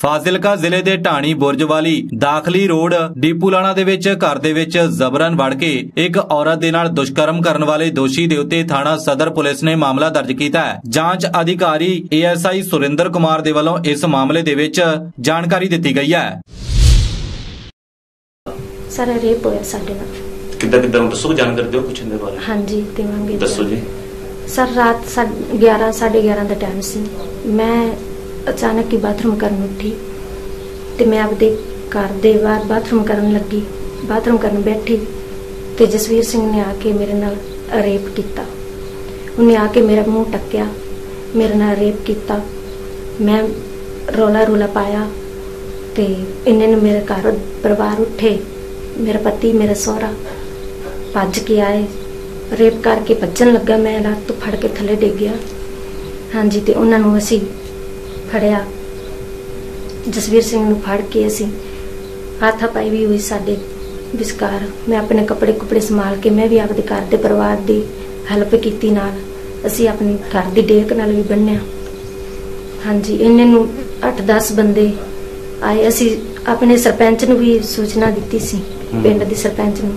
ਫਾਜ਼ਿਲਕਾ ਜ਼ਿਲ੍ਹੇ ਦੇ ਢਾਣੀ ਬੁਰਜ ਵਾਲੀ ਦਾਖਲੀ ਰੋਡ ਡੀਪੂਲਾਣਾ ਦੇ ਵਿੱਚ ਘਰ ਦੇ ਵਿੱਚ ਜ਼ਬਰਨ ਵੜ ਕੇ ਇੱਕ ਔਰਤ ਦੇ ਨਾਲ ਦੁਸ਼ਕਰਮ ਕਰਨ ਵਾਲੇ ਦੋਸ਼ੀ ਦੇ ਉੱਤੇ ਥਾਣਾ ਸਦਰ ਪੁਲਿਸ ਨੇ ਮਾਮਲਾ ਦਰਜ ਕੀਤਾ ਹੈ। ਜਾਂਚ ਅਧਿਕਾਰੀ ਏਐਸਆਈ ਸੁਰਿੰਦਰ ਕੁਮਾਰ ਦੇ ਵੱਲੋਂ ਇਸ ਮਾਮਲੇ ਦੇ ਵਿੱਚ ਜਾਣਕਾਰੀ ਦਿੱਤੀ ਗਈ ਹੈ। ਸਾਰਾ ਰੇਪ ਹੋਇਆ ਸਾਡੇ ਨਾਲ। ਕਿੱਦਾਂ ਕਿੱਦਾਂ ਦੱਸੋ ਜਾਣਕਾਰੀ ਦਿਓ ਕੁਛ ਇਹਦੇ ਬਾਰੇ। ਹਾਂਜੀ ਦੇਵਾਂਗੇ। ਦੱਸੋ ਜੀ। ਸਰ ਰਾਤ 11 11:30 ਦਾ ਟਾਈਮ ਸੀ। ਮੈਂ ਅਚਾਨਕ ਹੀ ਬਾਥਰੂਮ ਕਰਨ ਉੱਠੀ ਤੇ ਮੈਂ ਆਪਦੇ ਘਰ ਦੇ ਬਾਹਰ ਬਾਥਰੂਮ ਕਰਨ ਲੱਗੀ। ਬਾਥਰੂਮ ਕਰਨ ਬੈਠੀ ਤੇ ਜਸਵੀਰ ਸਿੰਘ ਨੇ ਆ ਕੇ ਮੇਰੇ ਨਾਲ ਰੇਪ ਕੀਤਾ। ਉਹਨੇ ਆ ਕੇ ਮੇਰਾ ਮੂੰਹ ਟੱਕਿਆ, ਮੇਰੇ ਨਾਲ ਰੇਪ ਕੀਤਾ। ਮੈਂ ਰੋਲਾ ਰੋਲਾ ਪਾਇਆ ਤੇ ਇੰਨੇ ਨੂੰ ਮੇਰੇ ਘਰ ਪਰਿਵਾਰ ਉੱਠੇ, ਮੇਰਾ ਪਤੀ, ਮੇਰਾ ਸਹੁਰਾ ਭੱਜ ਕੇ ਆਏ। ਰੇਪ ਕਰਕੇ ਭੱਜਣ ਲੱਗਾ ਮੈਂ, ਲੱਤ ਤੋਂ ਫੜ ਕੇ ਥੱਲੇ ਡਿੱਗ ਗਿਆ। ਹਾਂਜੀ, ਤੇ ਉਹਨਾਂ ਨੂੰ ਅਸੀਂ ਫੜਿਆ। ਜਸਵੀਰ ਸਿੰਘ ਨੂੰ ਫੜ ਕੇ ਅਸੀਂ ਹੱਥਾ ਪਾਈ ਵੀ ਹੋਈ ਸਾਡੇ ਵਿਚਕਾਰ। ਮੈਂ ਆਪਣੇ ਕੱਪੜੇ ਕੁਪੜੇ ਸੰਭਾਲ ਕੇ ਮੈਂ ਵੀ ਆਪਦੇ ਘਰ ਦੇ ਪਰਿਵਾਰ ਦੀ ਹੈਲਪ ਕੀਤੀ ਨਾਲ। ਅਸੀਂ ਆਪਣੀ ਘਰ ਦੀ ਡੇਕ ਨਾਲ ਵੀ ਬੰਨਿਆ। ਹਾਂਜੀ ਇਹਨਾਂ ਨੂੰ 8-10 ਬੰਦੇ ਆਏ। ਅਸੀਂ ਆਪਣੇ ਸਰਪੰਚ ਨੂੰ ਵੀ ਸੂਚਨਾ ਦਿੱਤੀ ਸੀ। ਪਿੰਡ ਦੇ ਸਰਪੰਚ ਨੂੰ।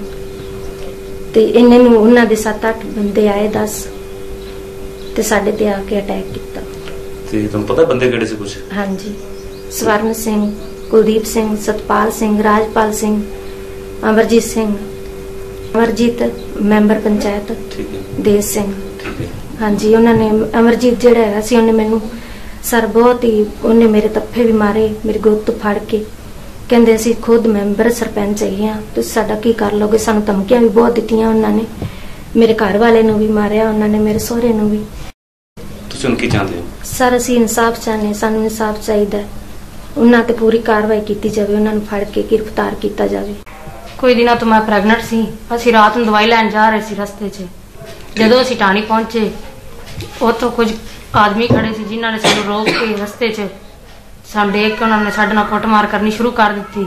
ਤੇ ਇਹਨਾਂ ਨੂੰ ਉਹਨਾਂ ਦੇ 7-8 ਬੰਦੇ ਆਏ 10 ਤੇ ਸਾਡੇ ਤੇ ਆ ਕੇ ਅਟੈਕ ਕੀਤਾ। ਤੇ ਤੁਹਾਨੂੰ ਪਤਾ ਬੰਦੇ ਕਿਹੜੇ ਸੀ ਕੁਛ? ਹਾਂਜੀ। ਸਵਰਨ ਸਿੰਘ ਕੁਲਦੀਪ ਸਿੰਘ ਸਤਪਾਲ ਸਿੰਘ ਰਾਜਪਾਲ ਸਿੰਘ ਅਮਰਜੀਤ ਸਿੰਘ ਅਮਰਜੀਤ ਮੈਂਬਰ ਪੰਚਾਇਤ ਠੀਕ ਹੈ। ਦੇਸ ਸਿੰਘ। ਠੀਕ ਹੈ। ਹਾਂਜੀ ਉਹਨਾਂ ਨੇ ਅਮਰਜੀਤ ਜਿਹੜਾ ਹੈਗਾ ਸੀ ਉਹਨੇ ਮੈਨੂੰ ਸਰ ਬਹੁਤ ਹੀ ਉਹਨੇ ਮੇਰੇ ਤੱਫੇ ਵੀ ਮਾਰੇ ਮੇਰੀ ਗੁੱਤ ਫੜ ਕੇ। ਕਹਿੰਦੇ ਅਸੀਂ ਖੁਦ ਮੈਂਬਰ ਸਰਪੰਚ ਹੈਗੇ ਆ ਤੁਸੀਂ ਸਾਡਾ ਕੀ ਕਰ ਲੋਗੇ ਸਾਨੂੰ ਧਮਕੀਆਂ ਵੀ ਬਹੁਤ ਦਿੱਤੀਆਂ ਉਹਨਾਂ ਨੇ। ਮੇਰੇ ਘਰ ਵਾਲੇ ਨੂੰ ਵੀ ਮਾਰਿਆ ਉਹਨਾਂ ਨੇ ਮੇਰੇ ਸਹੁਰੇ ਨੂੰ ਵੀ। ਤੁਸੀਂ ਹੁਣ ਕੀ ਚਾਹੁੰਦੇ ਹੋ? ਸਰ ਅਸੀਂ ਇਨਸਾਫ ਚਾਹੁੰਦੇ ਸਾਨੂੰ ਇਨਸਾਫ ਚਾਹੀਦਾ ਹੈ। ਉਹਨਾਂ ਤੇ ਪੂਰੀ ਕਾਰਵਾਈ ਕੀਤੀ ਜਾਵੇ, ਉਹਨਾਂ ਨੂੰ ਫੜ ਕੇ ਗ੍ਰਿਫਤਾਰ ਕੀਤਾ ਜਾਵੇ। ਕੋਈ ਦਿਨਾਂ ਤੋਂ ਮੈਂ ਪ੍ਰੈਗਨੈਂਟ ਸੀ, ਅਸੀਂ ਰਾਤ ਨੂੰ ਦਵਾਈ ਲੈਣ ਜਾ ਰਹੇ ਸੀ ਰਸਤੇ 'ਚ। ਜਦੋਂ ਅਸੀਂ ਟਾਣੀ ਪਹੁੰਚੇ, ਉੱਥੋਂ ਕੁਝ ਆਦਮੀ ਖੜੇ ਸੀ ਜਿਨ੍ਹਾਂ ਨੇ ਸਾਨੂੰ ਰੋਕ ਕੇ ਰਸਤੇ 'ਚ ਸਾਨੂੰ ਦੇਖ ਕੇ ਉਹਨਾਂ ਨੇ ਸਾਡੇ ਨਾਲ ਕੁੱਟਮਾਰ ਕਰਨੀ ਸ਼ੁਰੂ ਕਰ ਦਿੱਤੀ।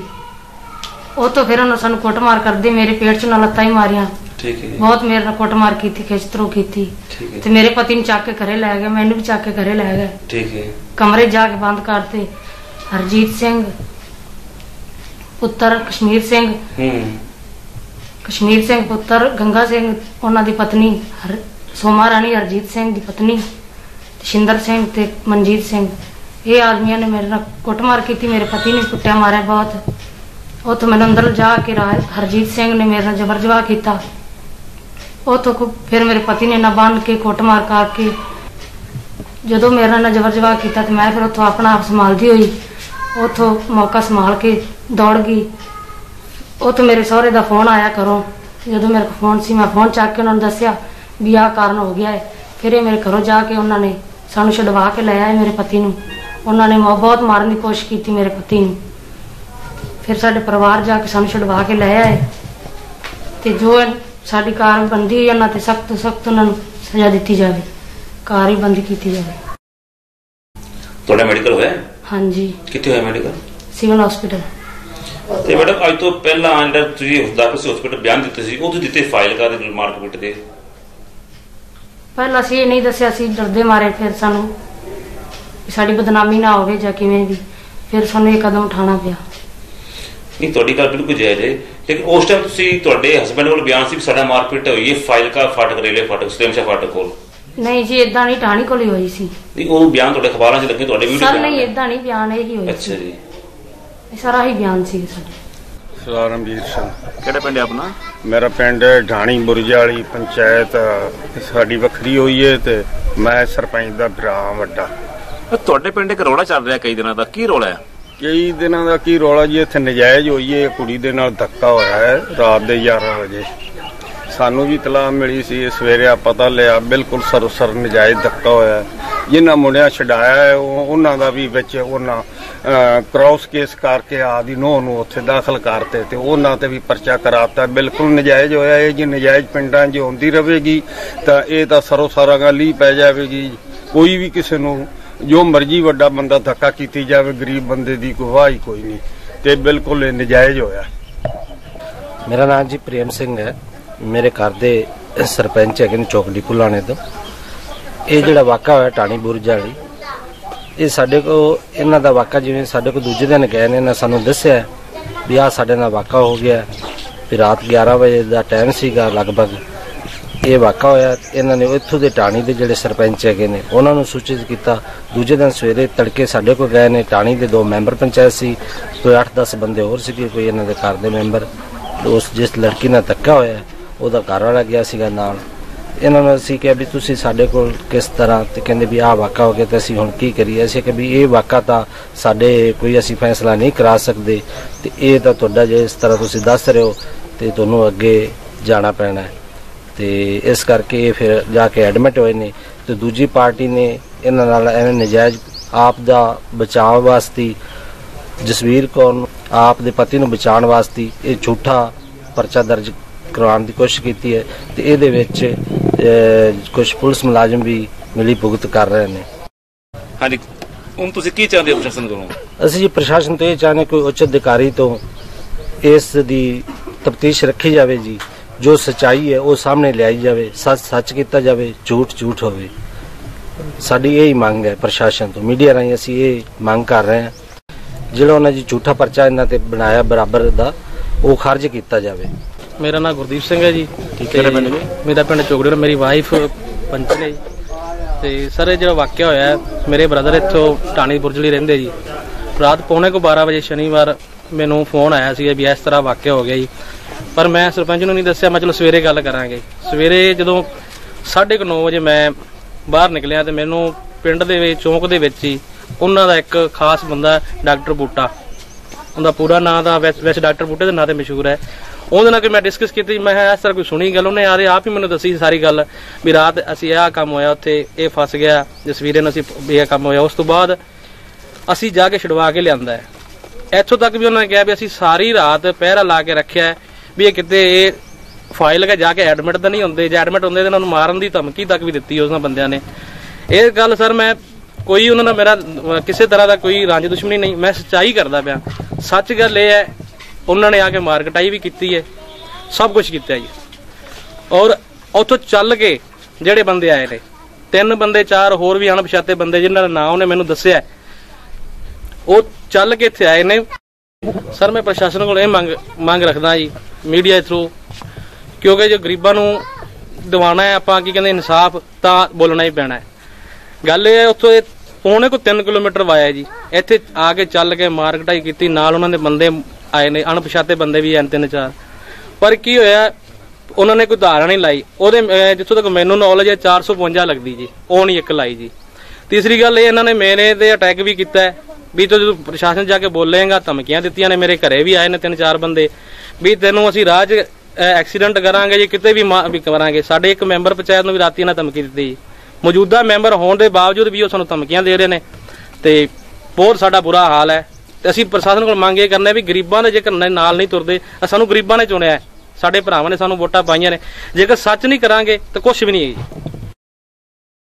ਉਹ ਤੋਂ ਫਿਰ ਉਹਨਾਂ ਸਾਨੂੰ ਕੁੱਟਮਾਰ ਕਰਦੇ ਮੇਰੇ ਪੇਟ 'ਚ ਉਹਨਾਂ ਲੱਤਾਂ ਹੀ ਮਾਰੀਆਂ। ਠੀਕ ਹੈ ਬਹੁਤ ਮੇਰੇ ਨਾਲ ਕੁੱਟਮਾਰ ਕੀਤੀ ਖਿੱਚਤਰੋ ਕੀਤੀ। ਠੀਕ ਹੈ। ਤੇ ਮੇਰੇ ਪਤੀ ਨੂੰ ਚੱਕ ਕੇ ਘਰੇ ਲੈ ਗਏ ਮੈਨੂੰ ਵੀ ਚੱਕ ਕੇ ਘਰੇ ਲੈ ਗਏ। ਠੀਕ ਹੈ। ਕਮਰੇ ਜਾ ਕੇ ਬੰਦ ਕਰਤੇ। ਹਰਜੀਤ ਸਿੰਘ ਪੁੱਤਰ ਕਸ਼ਮੀਰ ਸਿੰਘ। ਹੂੰ। ਕਸ਼ਮੀਰ ਸਿੰਘ ਪੁੱਤਰ ਗੰਗਾ ਸਿੰਘ ਉਹਨਾਂ ਦੀ ਪਤਨੀ ਸੋਮਾ ਰਾਣੀ ਹਰਜੀਤ ਸਿੰਘ ਦੀ ਪਤਨੀ ਸ਼ਿੰਦਰ ਸਿੰਘ ਤੇ ਮਨਜੀਤ ਸਿੰਘ। ਇਹ ਆਦਮੀਆਂ ਨੇ ਮੇਰੇ ਨਾਲ ਕੁੱਟਮਾਰ ਕੀਤੀ ਮੇਰੇ ਪਤੀ ਨੇ ਕੁੱਟਿਆ ਮਾਰਿਆ ਬਹੁਤ। ਉੱਥੋਂ ਮੈਨੂੰ ਅੰਦਰ ਜਾ ਕੇ ਰਾ- ਹਰਜੀਤ ਸਿੰਘ ਨੇ ਮੇਰੇ ਨਾਲ ਜ਼ਬਰ ਜਵਾਹ ਕੀਤਾ। ਉੱਥੋਂ ਕੁ- ਫਿਰ ਮੇਰੇ ਪਤੀ ਨੇ ਨਾ ਬੰਨ ਕੇ, ਕੁੱਟਮਾਰ ਕਰਕੇ ਜਦੋਂ ਮੇਰਾ ਨਾਲ ਜ਼ਬਰ ਜਵਾਹ ਕੀਤਾ ਤੇ ਮੈਂ ਫਿਰ ਉੱਥੋਂ ਆਪਣਾ ਆਪ ਸੰਭਾਲਦੀ ਹੋਈ। ਉੱਥੋਂ ਮੌਕਾ ਸੰਭਾਲ ਕੇ ਦੌੜ ਗਈ। ਉੱਥੋਂ ਮੇਰੇ ਸਹੁਰੇ ਦਾ ਫੋਨ ਆਇਆ ਕਰੋ ਜਦੋਂ ਮੇਰੇ ਕੋਲ ਫੋਨ ਸੀ, ਮੈਂ ਫੋਨ ਚੱਕ ਕੇ ਉਹਨਾਂ ਨੂੰ ਦੱਸਿਆ ਵੀ ਆਹ ਕਾਰਨ ਹੋ ਗਿਆ ਹੈ। ਫਿਰ ਇਹ ਮੇਰੇ ਘਰੋਂ ਜਾ ਕੇ ਉਹਨਾਂ ਨੇ ਸਾਨੂੰ ਛਡਵਾ ਕੇ ਲੈ ਆਏ ਮੇਰੇ ਪਤੀ ਨੂੰ। ਉਹਨਾਂ ਨੇ ਮੌ- ਬਹੁਤ ਮਾਰਨ ਦੀ ਕੋਸ਼ਿਸ਼ ਕੀਤੀ ਮੇਰੇ ਪਤੀ ਨੂੰ। ਫਿਰ ਸਾਡੇ ਪਰਿਵਾਰ ਜਾ ਕੇ ਸਾਨੂੰ ਛਡਵਾ ਕੇ ਲੈ ਆਏ। ਤੇ ਜੋ ਇਹ ਸਾਡੀ ਕਾਰ ਬੰਦੀ ਉਹਨਾਂ ਤੇ ਸਖਤ ਸਖਤ ਉਹਨਾਂ ਨੂੰ ਸਜ਼ਾ ਦਿੱਤੀ ਜਾਵੇ। ਕਾਰ ਹੀ ਬੰਦ ਕੀਤੀ ਜਾਵੇ। ਤੁਹਾਡਾ ਮੈਡੀਕਲ ਹੋਇਆ? ਹੈ? ਹਾਂਜੀ। ਕਿੱਥੇ ਹੋਇਆ ਮੈਡੀਕਲ ਸਿਵਲ ਹਸਪੀਟਲ ਤੇ ਮੈਡਮ ਅੱਜ ਤੋਂ ਪਹਿਲਾਂ ਅੰਡਰ ਤੁਸੀਂ ਦਾਖਲ ਸੀ ਹਸਪੀਟਲ ਬਿਆਨ ਦਿੱਤੇ ਸੀ ਉਹ ਤੁਸੀਂ ਦਿੱਤੇ ਫਾਈਲ ਕਰ ਦੇ ਮਾਰਕੀਟ ਦੇ? ਪਹਿਲਾਂ ਅਸੀਂ ਇਹ ਨਹੀਂ ਦੱਸਿਆ ਸੀ ਡਰਦੇ ਮਾਰੇ ਫਿਰ ਸਾਨੂੰ ਵੀ ਸਾਡੀ ਬਦਨਾਮੀ ਨਾ ਹੋਵੇ ਜਾਂ ਕਿਵੇਂ ਵੀ ਫਿਰ ਸਾਨੂੰ ਇਹ ਕਦਮ ਉਠਾਉਣਾ ਪਿਆ। ਨਹੀਂ ਤੁਹਾਡੀ ਗੱਲ ਬਿਲਕੁਲ ਜਾਇਜ਼ ਹੈ। ਲੇਕਿਨ ਉਸ ਟਾਈਮ ਤੁਸੀਂ ਤੁਹਾਡੇ ਹਸਬੰਡ ਕੋਲ ਬਿਆਨ ਸੀ ਵੀ ਸਾਡਾ ਮਾਰਕੀਟ ਹੋਈ ਹੈ ਫਾਈਲ ਕਾ ਫਾਟਕ ਰੇਲੇ ਫਾਟਕ ਸਟੇਮਸ਼ਾ ਫਾਟਕ ਕੋਲ। ਨਹੀਂ ਜੀ ਇਦਾਂ ਨਹੀਂ ਟਾਣੀ ਕੋਲ ਹੀ ਹੋਈ ਸੀ। ਨਹੀਂ ਉਹ ਬਿਆਨ ਤੁਹਾਡੇ ਅਖਬਾਰਾਂ 'ਚ ਲੱਗੇ ਤੁਹਾਡੇ ਵੀਡੀਓ ਸਰ ਨਹੀਂ ਇਦਾਂ ਨਹੀਂ ਬਿਆਨ ਇਹ ਹੀ ਹੋਈ ਅੱਛਾ ਸੀ। ਜੀ। ਇਹ ਸਾਰਾ ਹੀ ਬਿਆਨ ਸੀ ਸਾਡਾ ਰਣਜੀਤ ਸਿੰਘ। ਕਿਹੜਾ ਪਿੰਡ ਹੈ ਆਪਣਾ? ਮੇਰਾ ਪਿੰਡ ਢਾਣੀ ਬੁਰਜ ਵਾਲੀ ਪੰਚਾਇਤ ਸਾਡੀ ਵੱਖਰੀ ਹੋਈ ਏ ਤੇ ਮੈਂ ਸਰਪੰਚ ਦਾ ਭਰਾ ਵੱਡਾ। ਤੁਹਾਡੇ ਪਿੰਡ ਇੱਕ ਰੌਲਾ ਚੱਲ ਰਿਹਾ ਕਈ ਦਿਨਾਂ ਦਾ। ਕੀ ਰੌਲਾ ਹੈ? ਕਈ ਦਿਨਾਂ ਦਾ ਕੀ ਰੌਲਾ ਜੀ, ਇੱਥੇ ਨਜਾਇਜ਼ ਹੋਈ ਏ ਕੁੜੀ ਦੇ ਨਾਲ ਧੱਕਾ ਹੋਇਆ ਹੈ, ਰਾਤ ਦੇ 11 ਵਜੇ। ਸਾਨੂੰ ਵੀ ਤਲਾਹ ਮਿਲੀ ਸੀ ਸਵੇਰੇ ਆ ਪਤਾ ਲਿਆ, ਬਿਲਕੁਲ ਸਰਸਰ ਨਜਾਇਜ਼ ਧੱਕਾ ਹੋਇਆ ਹੈ। ਜਿਨ੍ਹਾਂ ਮੁੰਡਿਆਂ ਛਡਾਇਆ ਹੈ, ਉਹ- ਉਹਨਾਂ ਦਾ ਵੀ ਵਿੱਚ ਉਹਨਾਂ ਕ੍ਰਾਸ ਕੇਸ ਕਰਕੇ ਆਦੀ ਨੋ ਨੂੰ ਉੱਥੇ ਦਾਖਲ ਕਰਤੇ ਤੇ ਉਹਨਾਂ ਤੇ ਵੀ ਪਰਚਾ ਕਰਾਤਾ। ਬਿਲਕੁਲ ਨਜਾਇਜ਼ ਹੋਇਆ ਇਹ, ਜੀ ਨਜਾਇਜ਼ ਪਿੰਡਾਂ 'ਚ ਹੁੰਦੀ ਰਹੇਗੀ, ਤਾਂ ਇਹ ਤਾਂ ਸਰੋਸਾਰਾ ਗੱਲ ਹੀ ਪੈ ਜਾਵੇਗੀ। ਕੋਈ ਵੀ ਕਿਸੇ ਨੂੰ ਜੋ ਮਰਜ਼ੀ ਵੱਡਾ ਬੰਦਾ ਧੱਕਾ ਕੀਤੀ ਜਾਵੇ, ਗਰੀਬ ਬੰਦੇ ਦੀ ਕੋਈ ਕੋਈ ਨਹੀਂ ਤੇ ਬਿਲਕੁਲ ਇਹ ਨਜਾਇਜ਼ ਹੋਇਆ। ਮੇਰਾ ਨਾਮ ਜੀ ਪ੍ਰੇਮ ਸਿੰਘ ਹੈ। ਮੇਰੇ ਘਰ ਦੇ ਸਰਪੰਚ ਹੈਗੇ ਨੇ ਚੌਕੜੀ ਪੁਲਾਣੇ ਤੋਂ। ਇਹ ਜਿਹੜਾ ਵਾਕਾ ਹੋਇਆ ਟਾਣੀ ਬੁਰਜ ਵਾਲੀ, ਇਹ ਸਾਡੇ ਕੋ ਇਹਨਾਂ ਦਾ ਵਾਕਾ ਜਿਵੇਂ ਸਾਡੇ ਕੋ ਦੂਜੇ ਦਿਨ ਗਏ ਨੇ, ਇਹਨਾਂ ਸਾਨੂੰ ਦੱਸਿਆ ਵੀ ਆ ਸਾਡੇ ਨਾਲ ਵਾਕਾ ਹੋ ਗਿਆ। ਵੀ ਰਾਤ 11 ਵਜੇ ਦਾ ਟਾਈਮ ਸੀਗਾ ਲਗਭਗ। ਇਹ ਵਾਕਾ ਹੋਇਆ, ਇਹਨਾਂ ਨੇ ਇੱਥੋਂ ਦੇ ਟਾਣੀ ਦੇ ਜਿਹੜੇ ਸਰਪੰਚ ਹੈਗੇ ਨੇ, ਉਹਨਾਂ ਨੂੰ ਸੂਚਿਤ ਕੀਤਾ। ਦੂਜੇ ਦਿਨ ਸਵੇਰੇ ਤੜਕੇ ਸਾਡੇ ਕੋਲ ਗਏ ਨੇ ਟਾਣੀ ਦੇ ਦੋ ਮੈਂਬਰ ਪੰਚਾਇਤ ਸੀ, ਕੋਈ 8-10 ਬੰਦੇ ਹੋਰ ਸੀਗੇ, ਕੋਈ ਇਹਨਾਂ ਦੇ ਘਰ ਦੇ ਮੈਂਬਰ। ਉਸ ਜਿਸ ਲੜਕੀ ਨਾਲ ਧੱਕਾ ਹੋਇਆ, ਉਹਦਾ ਘਰ ਵਾਲਾ ਗਿਆ ਸੀਗਾ ਨਾਲ। ਇਹਨਾਂ ਨੂੰ ਅਸੀਂ ਕਿਹਾ ਵੀ ਤੁਸੀਂ ਸਾਡੇ ਕੋਲ ਕਿਸ ਤਰ੍ਹਾਂ ਤੇ ਕਹਿੰਦੇ ਵੀ ਆਹ ਵਾਕਾ ਹੋ ਗਿਆ ਤੇ ਅਸੀਂ ਹੁਣ ਕੀ ਕਰੀਏ? ਅਸੀਂ ਕਿ ਵੀ ਇਹ ਵਾਕਾ ਤਾਂ ਸਾਡੇ ਕੋਈ ਅਸੀਂ ਫੈਸਲਾ ਨਹੀਂ ਕਰਾ ਸਕਦੇ। ਤੇ ਇਹ ਤਾਂ ਤੁਹਾਡਾ ਜੇ ਇਸ ਤਰ੍ਹਾਂ ਤੁਸੀਂ ਦੱਸ ਰਹੇ ਹੋ, ਤੇ ਤੁਹਾਨੂੰ ਅੱਗੇ ਜਾਣਾ ਪੈਣਾ ਹੈ। ਤੇ ਇਸ ਕਰਕੇ ਇਹ ਫਿਰ ਜਾ ਕੇ ਐਡਮਿਟ ਹੋਏ ਨੇ ਤੇ ਦੂਜੀ ਪਾਰਟੀ ਨੇ ਇਹਨਾਂ ਨਾਲ ਐਵੇਂ ਨਜਾਇਜ਼ ਆਪ ਦਾ ਬਚਾਅ ਵਾਸਤੇ ਜਸਵੀਰ ਕੌਰ ਨੂੰ ਆਪ ਦੇ ਪਤੀ ਨੂੰ ਬਚਾਉਣ ਵਾਸਤੇ ਇਹ ਝੂਠਾ ਪਰਚਾ ਦਰਜ ਕਰਵਾਉਣ ਦੀ ਕੋਸ਼ਿਸ਼ ਕੀਤੀ ਹੈ ਤੇ ਇਹਦੇ ਵਿੱਚ ਕੁਝ ਪੁਲਿਸ ਮੁਲਾਜ਼ਮ ਵੀ ਮਿਲੀ ਭੁਗਤ ਕਰ ਰਹੇ ਨੇ। ਹਾਂਜੀ ਹੁਣ ਤੁਸੀਂ ਕੀ ਚਾਹੁੰਦੇ ਹੋ ਪ੍ਰਸ਼ਾਸਨ ਕੋਲੋਂ? ਅਸੀਂ ਜੀ ਪ੍ਰਸ਼ਾਸਨ ਤੋਂ ਇਹ ਚਾਹੁੰਦੇ ਕੋਈ ਉੱਚ ਅਧਿਕਾਰੀ ਤੋਂ ਇਸ ਦੀ ਤਫਤੀਸ਼ ਰੱਖੀ ਜਾਵੇ ਜੀ। ਜੋ ਸਚਾਈ ਹੈ ਉਹ ਸਾਹਮਣੇ ਲਿਆਈ ਜਾਵੇ ਸੱਚ ਸੱਚ ਕੀਤਾ ਜਾਵੇ ਝੂਠ ਝੂਠ ਹੋਵੇ। ਸਾਡੀ ਇਹ ਹੀ ਮੰਗ ਹੈ ਪ੍ਰਸ਼ਾਸਨ ਤੋਂ। ਮੀਡੀਆ ਰਾਹੀਂ ਅਸੀਂ ਇਹ ਮੰਗ ਕਰ ਰਹੇ ਹਾਂ ਜਿਹੜਾ ਉਹਨਾਂ ਜੀ ਝੂਠਾ ਪਰਚਾ ਇਹਨਾਂ ਤੇ ਬਣਾਇਆ ਬਰਾਬਰ ਦਾ ਉਹ ਖਾਰਜ ਕੀਤਾ ਜਾਵੇ। ਮੇਰਾ ਨਾਮ ਗੁਰਦੀਪ ਸਿੰਘ ਹੈ ਜੀ। ਠੀਕ ਹੈ ਜੀ? ਮੇਰਾ ਪਿੰਡ ਚੋਗੜੇਰ ਮੇਰੀ ਵਾਈਫ ਪੰਚ ਨੇ ਜੀ। ਤੇ ਸਰ ਇਹ ਜਿਹੜਾ ਵਾਕਿਆ ਹੋਇਆ ਹੈ, ਮੇਰੇ ਬ੍ਰਦਰ ਇੱਥੋਂ ਟਾਣੀ ਬੁਰਜਲੀ ਰਹਿੰਦੇ ਜੀ। ਰਾਤ ਪੌਣੇ ਕੋ 12 ਵਜੇ ਸ਼ਨੀਵਾਰ ਮੈਨੂੰ ਫੋਨ ਆਇਆ ਸੀ ਵੀ ਇਸ ਤਰ੍ਹਾਂ ਵਾਕਿਆ ਹੋ ਗਿਆ ਜੀ। ਪਰ ਮੈਂ ਸਰਪੰਚ ਨੂੰ ਨਹੀਂ ਦੱਸਿਆ, ਮੈਂ ਚਲੋ ਸਵੇਰੇ ਗੱਲ ਕਰਾਂਗੇ। ਸਵੇਰੇ ਜਦੋਂ 9:30 ਵਜੇ ਮੈਂ ਬਾਹਰ ਨਿਕਲਿਆ ਤੇ ਮੈਨੂੰ ਪਿੰਡ ਦੇ ਵਿੱਚ, ਚੌਂਕ ਦੇ ਵਿੱਚ ਹੀ ਉਹਨਾਂ ਦਾ ਇੱਕ ਖਾਸ ਬੰਦਾ, ਡਾਕਟਰ ਬੂਟਾ। ਉਹਦਾ ਪੂਰਾ ਨਾਂ ਦਾ ਵੈਸੇ ਵੈਸੇ ਡਾਕਟਰ ਬੂਟੇ ਦੇ ਨਾਂ ਤੇ ਮਸ਼ਹੂਰ ਹੈ। ਉਹਦੇ ਨਾਲ ਕਿ ਮੈਂ ਡਿਸਕਸ ਕੀਤੀ, ਮੈਂ ਕਿਹਾ ਇਸ ਤਰ੍ਹਾਂ ਕੋਈ ਸੁਣੀ ਗੱਲ? ਉਹਨੇ ਆਰੇ ਆਪ ਹੀ ਮੈਨੂੰ ਦੱਸੀ ਸਾਰੀ ਗੱਲ ਵੀ ਰਾਤ ਅਸੀਂ ਇਹ ਕੰਮ ਹੋਇਆ, ਉੱਥੇ ਇਹ ਫਸ ਗਿਆ ਜਸਵੀਰੇ ਨੂੰ ਅਸੀਂ ਇਹ ਕੰਮ ਹੋਇਆ। ਉਸ ਤੋਂ ਬਾਅਦ ਅਸੀਂ ਜਾ ਕੇ ਛਡਵਾ ਕੇ ਲਿਆਂਦਾ ਹੈ। ਇੱਥੋਂ ਤੱਕ ਵੀ ਉਹਨਾਂ ਨੇ ਕਿਹਾ ਵੀ ਅਸੀਂ ਸਾਰੀ ਰਾਤ ਪਹਿਰਾ ਲਾ ਕੇ ਰੱਖਿਆ ਵੀ ਇਹ ਕਿਤੇ ਇਹ ਫਾਈਲ ਕੇ ਜਾ ਕੇ ਐਡਮਿਟ ਤਾਂ ਨਹੀਂ ਹੁੰਦੇ। ਜੇ ਐਡਮਿਟ ਹੁੰਦੇ ਤਾਂ ਇਹਨਾਂ ਨੂੰ ਮਾਰਨ ਦੀ ਧਮਕੀ ਤੱਕ ਵੀ ਦਿੱਤੀ ਉਹਨਾਂ ਬੰਦਿਆਂ ਨੇ। ਇਹ ਗੱਲ ਸਰ ਮੈਂ ਕੋਈ ਉਹਨਾਂ ਨਾਲ ਮੇਰਾ ਕਿਸੇ ਤਰ੍ਹਾਂ ਦਾ ਕੋਈ ਰਾਂਝ ਦੁਸ਼ਮਣੀ ਨਹੀਂ। ਮੈਂ ਸੱਚਾਈ ਕਰਦਾ ਪਿਆ। ਸੱਚ ਗੱਲ ਇਹ ਹੈ, ਉਹਨਾਂ ਨੇ ਆ ਕੇ ਮਾਰਕਟਾਈ ਵੀ ਕੀਤੀ ਹੈ। ਸਭ ਕੁਝ ਕੀਤਾ ਜੀ ਔਰ ਉੱਥੋਂ ਚੱਲ ਕੇ ਜਿਹੜੇ ਬੰਦੇ ਆਏ ਨੇ, ਤਿੰਨ ਬੰਦੇ, ਚਾਰ ਹੋਰ ਵੀ ਅਣਪਛਾਤੇ ਬੰਦੇ ਜਿਨ੍ਹਾਂ ਦਾ ਨਾਮ ਉਹਨੇ ਮੈਨੂੰ ਦੱਸਿਆ ਉਹ ਚੱਲ ਕੇ ਇੱਥੇ ਆਏ ਨੇ। ਸਰ ਮੈਂ ਪ੍ਰਸ਼ਾਸਨ ਕੋਲ ਇਹ ਮੰਗ ਮੰਗ ਰੱਖਦਾ ਜੀ। ਮੀਡੀਆ ਥਰੂ ਕਿਉਂਕਿ ਜੋ ਗਰੀਬਾਂ ਨੂੰ ਦਿਵਾਣਾ ਹੈ, ਆਪਾਂ ਕੀ ਕਹਿੰਦੇ, ਇਨਸਾਫ ਤਾਂ ਬੋਲਣਾ ਹੀ ਪੈਣਾ ਹੈ। ਗੱਲ ਇਹ ਹੈ, ਉੱਥੋਂ ਇਹ ਪੌਣੇ ਕੋ 3 ਕਿਲੋਮੀਟਰ ਵਾਇਆ ਜੀ। ਇੱਥੇ ਆ ਕੇ ਚੱਲ ਕੇ ਮਾਰਕਟਾਈ ਕੀਤੀ, ਨਾਲ ਉਹਨਾਂ ਦੇ ਬੰਦੇ ਆਏ ਨੇ, ਅਣਪਛਾਤੇ ਬੰਦੇ ਵੀ ਆਏ ਤਿੰਨ ਚਾਰ। ਪਰ ਕੀ ਹੋਇਆ, ਉਹਨਾਂ ਨੇ ਕੋਈ ਧਾਰਾ ਨਹੀਂ ਲਾਈ। ਉਹਦੇ ਜਿੱਥੋਂ ਤੱਕ ਮੈਨੂੰ ਨੌਲੇਜ ਹੈ 452 ਲੱਗਦੀ ਜੀ। ਉਹ ਨਹੀਂ ਇੱਕ ਲਾਈ ਜੀ। ਤੀਸਰੀ ਗੱਲ ਇਹ, ਇਹਨਾਂ ਨੇ ਮੇਰੇ ਤੇ ਅਟੈਕ ਵੀ ਕੀਤਾ ਵੀ ਤੂੰ ਜਦੋਂ ਪ੍ਰਸ਼ਾਸਨ ਜਾ ਕੇ ਬੋਲੇਗਾ ਧਮਕੀਆਂ ਦਿੱਤੀਆਂ ਨੇ ਮੇਰੇ ਘਰੇ ਵੀ ਆਏ ਨੇ ਤਿੰਨ ਚਾਰ ਬੰਦੇ। ਵੀ ਤੈਨੂੰ ਅਸੀਂ ਰਾਜ ਐਕਸੀਡੈਂਟ ਕਰਾਂਗੇ ਜੀ ਕਿਤੇ ਵੀ ਵੀ ਕਰਾਂਗੇ ਸਾਡੇ ਇੱਕ ਮੈਂਬਰ ਪੰਚਾਇਤ ਨੂੰ ਵੀ ਰਾਤੀ ਇਹਨਾਂ ਧਮਕੀ ਦਿੱਤੀ। ਮੌਜੂਦਾ ਮੈਂਬਰ ਹੋਣ ਦੇ ਬਾਵਜੂਦ ਵੀ ਉਹ ਸਾਨੂੰ ਧਮਕੀਆਂ ਦੇ ਰਹੇ ਨੇ। ਤੇ ਬਹੁਤ ਸਾਡਾ ਬੁਰਾ ਹਾਲ ਹੈ। ਤੇ ਅਸੀਂ ਪ੍ਰਸ਼ਾਸਨ ਕੋਲ ਮੰਗ ਇਹ ਕਰਨਾ ਵੀ ਗਰੀਬਾਂ ਦੇ ਜੇਕਰ ਨਾਲ ਨਹੀਂ ਤੁਰਦੇ ਸਾਨੂੰ ਗਰੀਬਾਂ ਨੇ ਚੁਣਿਆ। ਸਾਡੇ ਭਰਾਵਾਂ ਨੇ ਸਾਨੂੰ ਵੋਟਾਂ ਪਾਈਆਂ ਨੇ। ਜੇਕਰ ਸੱਚ ਨਹੀਂ ਕਰਾਂਗੇ ਤਾਂ ਕੁਝ ਵੀ ਨਹੀਂ ਹੈ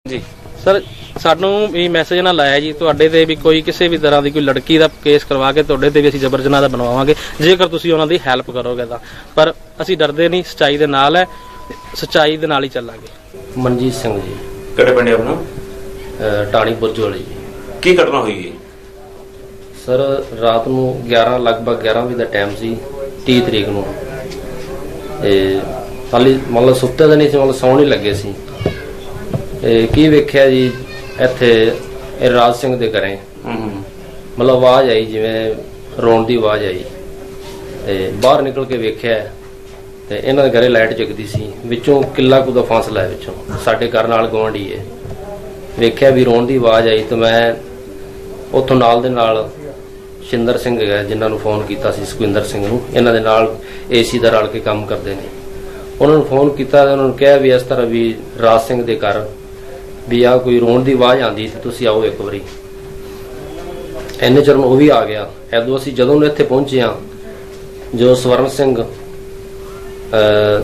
ਜੀ। ਸਰ ਸਾਨੂੰ ਇਹ ਮੈਸੇਜ ਨਾਲ ਲਾਇਆ ਜੀ ਤੁਹਾਡੇ ਤੇ ਵੀ ਕੋਈ ਕਿਸੇ ਵੀ ਤਰ੍ਹਾਂ ਦੀ ਕੋਈ ਲੜਕੀ ਦਾ ਕੇਸ ਕਰਵਾ ਕੇ ਤੁਹਾਡੇ ਤੇ ਵੀ ਅਸੀਂ ਜਬਰ ਜਨਾਹ ਦਾ ਬਣਵਾਵਾਂਗੇ। ਜੇਕਰ ਤੁਸੀਂ ਉਹਨਾਂ ਦੀ ਹੈਲਪ ਕਰੋਗੇ ਤਾਂ। ਪਰ ਅਸੀਂ ਡਰਦੇ ਨਹੀਂ ਸੱਚਾਈ ਦੇ ਨਾਲ ਹੈ ਸੱਚਾਈ ਦੇ ਨਾਲ ਹੀ ਚੱਲਾਂਗੇ। ਮਨਜੀਤ ਸਿੰਘ ਜੀ। ਕਿਹੜੇ ਪਿੰਡ ਆਪਣਾ? ਟਾਣੀ ਬੁਰਜ ਵਾਲੀ ਜੀ। ਕੀ ਘਟਨਾ ਹੋਈ ਹੈ? ਸਰ ਰਾਤ ਨੂੰ 11 ਲਗਭਗ 11 ਵਜੇ ਦਾ ਟਾਈਮ ਸੀ 30 ਤਰੀਕ ਨੂੰ। ਤੇ ਹਾਲੀ ਮਤਲਬ ਸੁੱਤੇ ਤਾਂ ਨਹੀਂ ਸੀ ਮਤਲਬ ਸੌਣ ਹੀ ਲੱਗੇ ਸੀ। ਤੇ ਕੀ ਵੇਖਿਆ ਜੀ ਇੱਥੇ ਇਹ ਰਾਜ ਸਿੰਘ ਦੇ ਘਰੇ। ਮਤਲਬ ਆਵਾਜ਼ ਆਈ, ਜਿਵੇਂ ਰੋਣ ਦੀ ਆਵਾਜ਼ ਆਈ। ਤੇ ਬਾਹਰ ਨਿਕਲ ਕੇ ਵੇਖਿਆ ਤੇ ਇਹਨਾਂ ਦੇ ਘਰੇ ਲਾਈਟ ਜਗਦੀ ਸੀ। ਵਿੱਚੋਂ ਕਿੱਲਾ ਕੁ ਦਾ ਫਾਸਲਾ ਹੈ ਵਿੱਚੋਂ। ਸਾਡੇ ਘਰ ਨਾਲ ਗਵਾਂਢੀ ਹੈ। ਵੇਖਿਆ ਵੀ ਰੋਣ ਦੀ ਆਵਾਜ਼ ਆਈ ਤੇ ਮੈਂ ਉੱਥੋਂ ਨਾਲ ਦੇ ਨਾਲ ਸ਼ਿੰਦਰ ਸਿੰਘ ਹੈਗਾ, ਜਿਨ੍ਹਾਂ ਨੂੰ ਫੋਨ ਕੀਤਾ ਸੀ, ਸੁਖਵਿੰਦਰ ਸਿੰਘ ਨੂੰ। ਇਹਨਾਂ ਦੇ ਨਾਲ ਏਸੀ ਦਾ ਰਲ ਕੇ ਕੰਮ ਕਰਦੇ ਨੇ। ਉਹਨਾਂ ਨੂੰ ਫੋਨ ਕੀਤਾ ਉਹਨਾਂ ਨੂੰ ਕਿਹਾ ਵੀ ਇਸ ਤਰ੍ਹਾਂ ਵੀ ਰਾਜ ਸਿੰਘ ਦੇ ਘਰ ਵੀ ਆ ਕੋਈ ਰੋਣ ਦੀ ਆਵਾਜ਼ ਆਂਦੀ ਸੀ ਤੁਸੀਂ ਆਓ ਇੱਕ ਵਾਰੀ। ਇੰਨੇ ਚਿਰ ਉਹ ਵੀ ਆ ਗਿਆ। ਐਦੋਂ ਅਸੀਂ ਜਦੋਂ ਨੂੰ ਇੱਥੇ ਪਹੁੰਚੇ ਹਾਂ, ਜੋ ਸਵਰਨ ਸਿੰਘ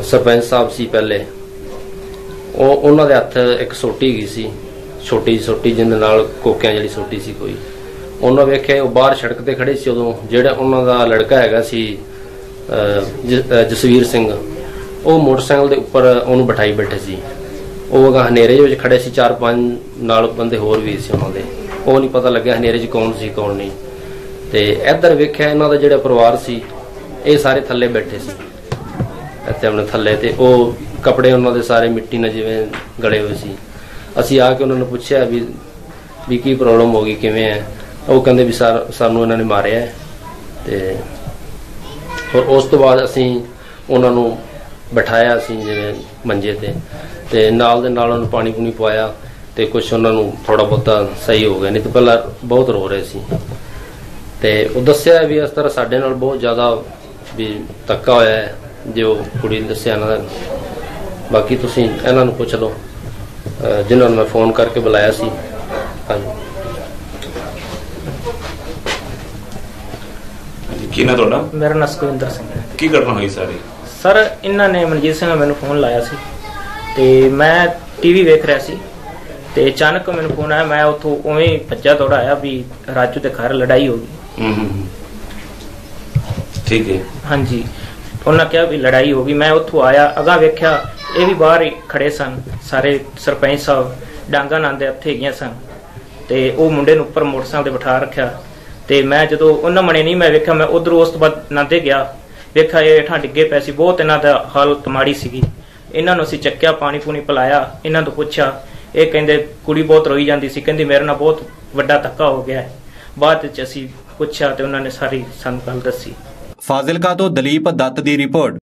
ਸਰਪੰਚ ਸਾਹਿਬ ਸੀ ਪਹਿਲੇ, ਉਹ ਉਹਨਾਂ ਦੇ ਹੱਥ ਇੱਕ ਸੋਟੀ ਗਈ ਸੀ। ਛੋਟੀ ਜਿਹੀ ਸੋਟੀ ਜਿਹਦੇ ਨਾਲ ਕੋਕਿਆਂ ਜਿਹੜੀ ਸੋਟੀ ਸੀ ਕੋਈ। ਉਹਨਾਂ ਵੇਖਿਆ ਉਹ ਬਾਹਰ ਸੜਕ ਤੇ ਖੜੇ ਸੀ ਉਦੋਂ। ਜਿਹੜਾ ਉਹਨਾਂ ਦਾ ਲੜਕਾ ਹੈਗਾ ਸੀ ਜਸਵੀਰ ਸਿੰਘ, ਉਹ ਮੋਟਰਸਾਈਕਲ ਦੇ ਉੱਪਰ ਉਹਨੂੰ ਬਿਠਾਈ ਬੈਠੇ ਸੀ। ਉਹ ਅਗਾ ਹਨੇਰੇ ਵਿੱਚ ਖੜੇ ਸੀ, ਚਾਰ ਪੰਜ ਨਾਲ ਬੰਦੇ ਹੋਰ ਵੀ ਸੀ ਉਹਨਾਂ ਦੇ। ਉਹ ਨਹੀਂ ਪਤਾ ਲੱਗਿਆ ਹਨੇਰੇ 'ਚ ਕੌਣ ਸੀ, ਕੌਣ ਨਹੀਂ। ਤੇ ਇੱਧਰ ਵੇਖਿਆ ਇਹਨਾਂ ਦਾ ਜਿਹੜਾ ਪਰਿਵਾਰ ਸੀ, ਇਹ ਸਾਰੇ ਥੱਲੇ ਬੈਠੇ ਸੀ। ਇੱਥੇ ਆਪਣੇ ਥੱਲੇ ਤੇ ਉਹ ਕੱਪੜੇ ਉਹਨਾਂ ਦੇ ਸਾਰੇ ਮਿੱਟੀ ਨਾਲ ਜਿਵੇਂ ਗਲੇ ਹੋਏ ਸੀ। ਅਸੀਂ ਆ ਕੇ ਉਹਨਾਂ ਨੂੰ ਪੁੱਛਿਆ ਵੀ ਵੀ ਕੀ ਪ੍ਰੋਬਲਮ ਹੋ ਗਈ, ਕਿਵੇਂ ਹੈ? ਉਹ ਕਹਿੰਦੇ ਵੀ ਸਰ, ਸਾਨੂੰ ਇਹਨਾਂ ਨੇ ਮਾਰਿਆ ਤੇ ਔਰ ਉਸ ਤੋਂ ਬਾਅਦ ਅਸੀਂ ਉਹਨਾਂ ਨੂੰ ਬਿਠਾਇਆ ਅਸੀਂ ਜਿਵੇਂ ਮੰਜੇ ਤੇ। ਤੇ ਨਾਲ ਦੇ ਨਾਲ ਉਹਨਾਂ ਨੂੰ ਪਾਣੀ ਪੂਣੀ ਪਵਾਇਆ ਤੇ ਕੁਝ ਉਹਨਾਂ ਨੂੰ ਥੋੜਾ ਬਹੁਤਾ ਸਹੀ ਹੋ ਗਿਆ। ਨਹੀਂ ਤਾਂ ਪਹਿਲਾਂ ਬਹੁਤ ਰੋ ਰਹੇ ਸੀ। ਤੇ ਉਹ ਦੱਸਿਆ ਵੀ ਇਸ ਤਰ੍ਹਾਂ ਸਾਡੇ ਨਾਲ ਬਹੁਤ ਜ਼ਿਆਦਾ ਵੀ ਧੱਕਾ ਹੋਇਆ ਹੈ ਜੋ ਕੁੜੀ ਨੇ ਦੱਸਿਆ ਇਹਨਾਂ ਦਾ ਬਾਕੀ ਤੁਸੀਂ ਇਹਨਾਂ ਨੂੰ ਪੁੱਛ ਲਓ। ਜਿਨ੍ਹਾਂ ਨੂੰ ਮੈਂ ਫੋਨ ਕਰਕੇ ਬੁਲਾਇਆ ਸੀ। ਹਾਂਜੀ। ਕੀ ਨਾ ਤੁਹਾਡਾ? ਮੇਰਾ ਨਾਮ ਸੁਖਵਿੰਦਰ ਸਿੰਘ ਹੈ। ਕੀ ਘਟਨਾ ਹੋਈ ਸਾਰੀ? ਸਰ ਇਹਨਾਂ ਨੇ ਮਨਜੀਤ ਸਿੰਘ ਨੇ ਮੈਨੂੰ ਫੋਨ ਲਾਇਆ ਸੀ। ਤੇ ਮੈਂ ਟੀਵੀ ਵੇਖ ਰਿਹਾ ਸੀ ਤੇ ਅਚਾਨਕ ਮੈਨੂੰ ਫੋਨ ਆਇਆ ਮੈਂ ਉੱਥੋਂ ਉਵੇਂ ਭੱਜਾ ਦੌੜਾ ਆਇਆ ਵੀ ਰਾਜੂ ਦੇ ਘਰ ਲੜਾਈ ਹੋ ਗਈ। ਹੂੰ ਹੂੰ ਹੂੰ। ਠੀਕ ਹੈ। ਹਾਂਜੀ। ਉਹਨਾਂ ਕਿਹਾ ਵੀ ਲੜਾਈ ਹੋ ਗਈ ਮੈਂ ਉੱਥੋਂ ਆਇਆ ਅਗਾ ਵੇਖਿਆ ਇਹ ਵੀ ਬਾਹਰ ਹੀ ਖੜੇ ਸਨ ਸਾਰੇ ਸਰਪੰਚ ਸਾਹਿਬ ਡਾਂਗਾ ਨਾਲ ਦੇ ਹੱਥੇ ਗਈਆਂ ਸਨ। ਤੇ ਉਹ ਮੁੰਡੇ ਨੂੰ ਉੱਪਰ ਮੋਟਰਸਾਈਕਲ ਤੇ ਬਿਠਾ ਰੱਖਿਆ। ਤੇ ਮੈਂ ਜਦੋਂ ਉਹਨਾਂ ਮਣੇ ਨਹੀਂ ਮੈਂ ਵੇਖਿਆ ਮੈਂ ਉਧਰ ਉਸ ਤੋਂ ਬਾਅਦ ਨਾਂਦੇ ਗਿਆ। ਵੇਖਿਆ ਇਹ ਹੇਠਾਂ ਡਿੱਗੇ ਪਏ ਸੀ ਬਹੁਤ ਇਹਨਾਂ ਦਾ ਹਾਲਤ ਮਾੜੀ ਸੀਗੀ। ਇਹਨਾਂ ਨੂੰ ਅਸੀਂ ਚੱਕਿਆ, ਪਾਣੀ ਪੂਣੀ ਪਿਲਾਇਆ, ਇਹਨਾਂ ਤੋਂ ਪੁੱਛਿਆ। ਇਹ ਕਹਿੰਦੇ, ਕੁੜੀ ਬਹੁਤ ਰੋਈ ਜਾਂਦੀ ਸੀ। ਕਹਿੰਦੀ, ਮੇਰੇ ਨਾਲ ਬਹੁਤ ਵੱਡਾ ਧੱਕਾ ਹੋ ਗਿਆ ਹੈ। ਬਾਅਦ ਵਿੱਚ ਅਸੀਂ ਪੁੱਛਿਆ ਤੇ ਉਹਨਾਂ ਨੇ ਸਾਰੀ ਸਾਨੂੰ ਗੱਲ ਦੱਸੀ। ਫਾਜ਼ਿਲਕਾ ਤੋਂ ਦਲੀਪ ਦੱਤ ਦੀ ਰਿਪੋਰਟ।